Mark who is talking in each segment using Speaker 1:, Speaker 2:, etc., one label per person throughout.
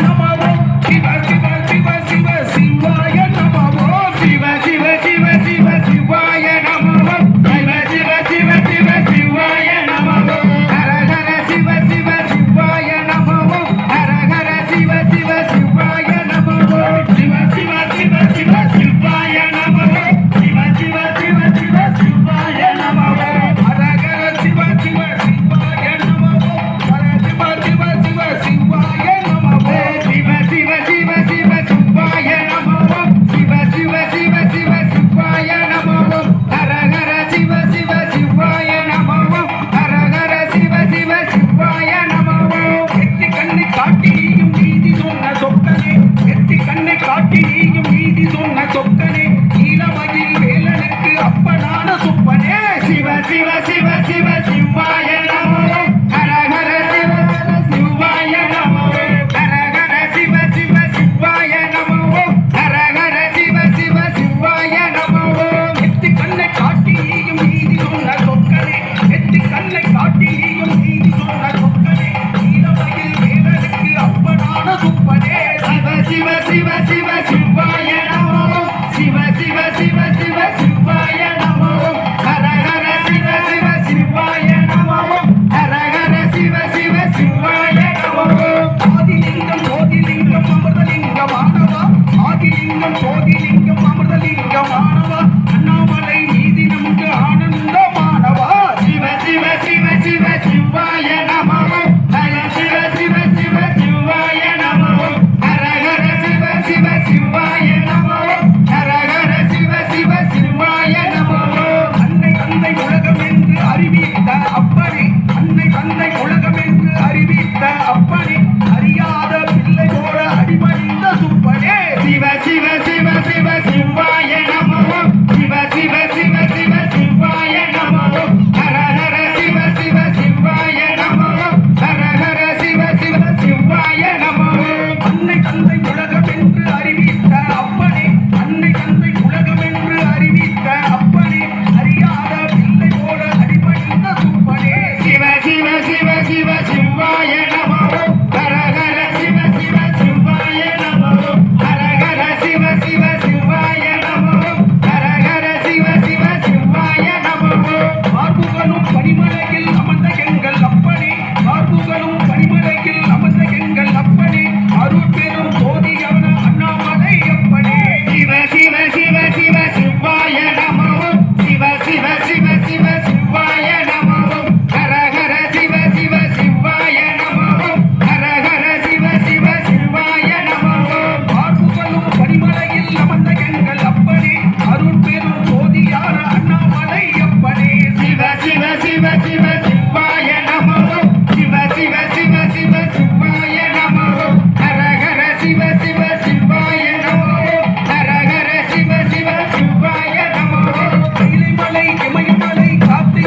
Speaker 1: number one, keep. सुपनी इतनी कन्ने काटी जो I'm sorry.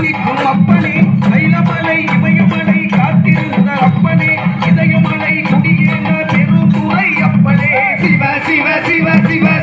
Speaker 1: நிற்கும் அப்பனே. தைலமலை இமயமலை காத்திருந்த அப்பனே. இதயமலை குடியேந்த பெருந்துரை அப்பனே.
Speaker 2: சிவ சிவ சிவ சிவ.